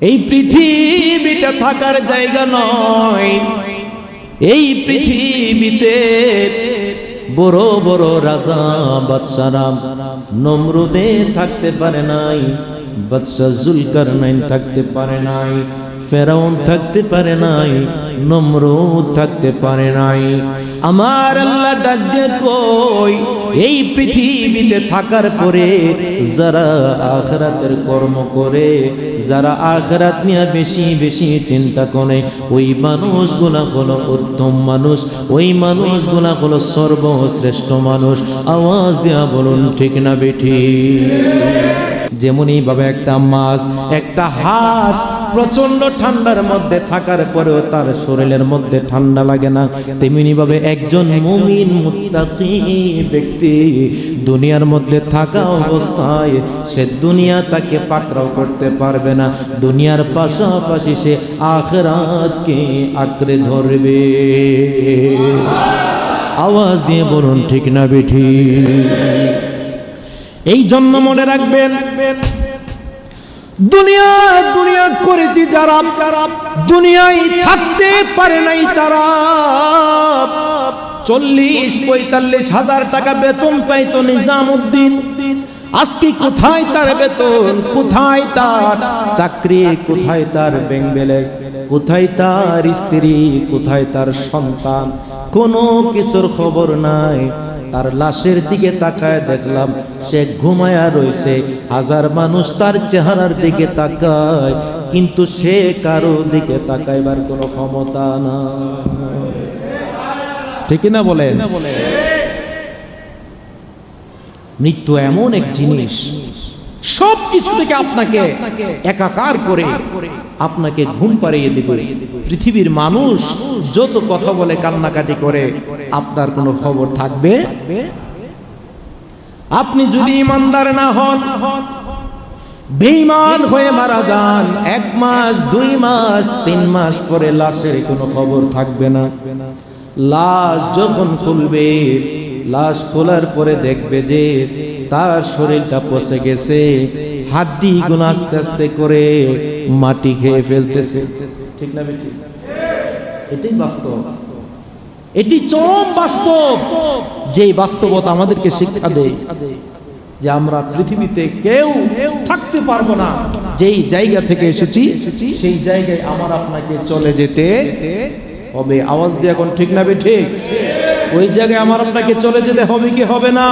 এই পৃথিবীটা থাকার জায়গা নয়। এই পৃথিবীতে বড় বড় রাজা বাদশারাম নমরুদে থাকতে পারে নাই বাদশা জুলকার নাইন থাকতে পারে নাই, ফেরাউন থাকতে পারে নাই, নমরুদ থাকতে পারে নাই। আমার আল্লাহ ডাক কই? এই পৃথিবীতে থাকার পরে যারা আখরাতের কর্ম করে, যারা আখরাত নিয়ে বেশি বেশি চিন্তা করে, ওই মানুষগুলা হলো উত্তম মানুষ, ওই মানুষগুলা হলো সর্বশ্রেষ্ঠ মানুষ। আওয়াজ দেয়া বলুন, ঠিক না বেঠি? যেমনই ভাবে একটা মাছ, একটা হাঁস প্রচণ্ড ঠান্ডার মধ্যে থাকার পরেও তার শরীরের মধ্যে ঠান্ডা লাগে না। তেমনি ভাবে একজন মুমিন মুত্তাকি ব্যক্তি দুনিয়ার মধ্যে থাকা অবস্থায় সে দুনিয়া তাকে পাকড়াও করতে পারবে না। দুনিয়ার পাশাপাশি সে আখরাতকে আঁকড়ে ধরবে। আওয়াজ দিয়ে বলুন, ঠিক না বেঠি? এই জন্য মনে রাখবেন। দুনিয়া দুনিয়া করেছি যারা যারা। দুনিয়ায় থাকতে পারে নাই তারা। চল্লিশ পঁয়তাল্লিশ হাজার টাকা বেতন পাইতো নিজামুদ্দিন। আজকে কোথায় তার বেতন? কোথায় তার চাকরি? কোথায় তার ব্যাংক ব্যালেন্স কোথায় তার স্ত্রী? কোথায় তার সন্তান? কোনো কিছুর খবর নাই। তার লাশের দিকে তাকায় দেখলাম সে ঘুমায়া রয়েছে। হাজার মানুষ তার চেহারার দিকে তাকায় কিন্তু সে কারও দিকে তাকাইবার কোনো ক্ষমতা না ঠিক না বলে মৃত্যু এমন এক জিনিস। সব কিছু থেকে আপনাকে একাকার করে আপনাকে ঘুম পাড়িয়ে দিবে। পৃথিবীর মানুষ যত কথা বলে, কান্নাকাটি করে, আপনার কোনো খবর থাকবে? আপনি যদি ইমানদার না হন, বেঈমান হয়ে মারা যান, এক মাস, দুই মাস, তিন মাস পরে লাশের কোনো খবর থাকবে না। লাশ যখন খুলবে লাশ খোলার পরে দেখবে যে তার শরীরটা পচে গেছে। হাড্ডি গুলো আস্তে আস্তে করে মাটি খেয়ে ফেলতেছে। ঠিক না এটাই বাস্তব। এটি চরম বাস্তব। যে বাস্তবতা আমাদেরকে শিক্ষা দেয় যে আমরা পৃথিবীতে কেউ থাকতে পারব না। যেই জায়গা থেকে এসেছি, সেই জায়গায় আমার আপনাকে চলে যেতে হবে। আওয়াজ দিয়ে এখন ঠিক না বে ঠিক ওই জায়গায় আমার আপনাকে চলে যেতে হবে কি হবে না?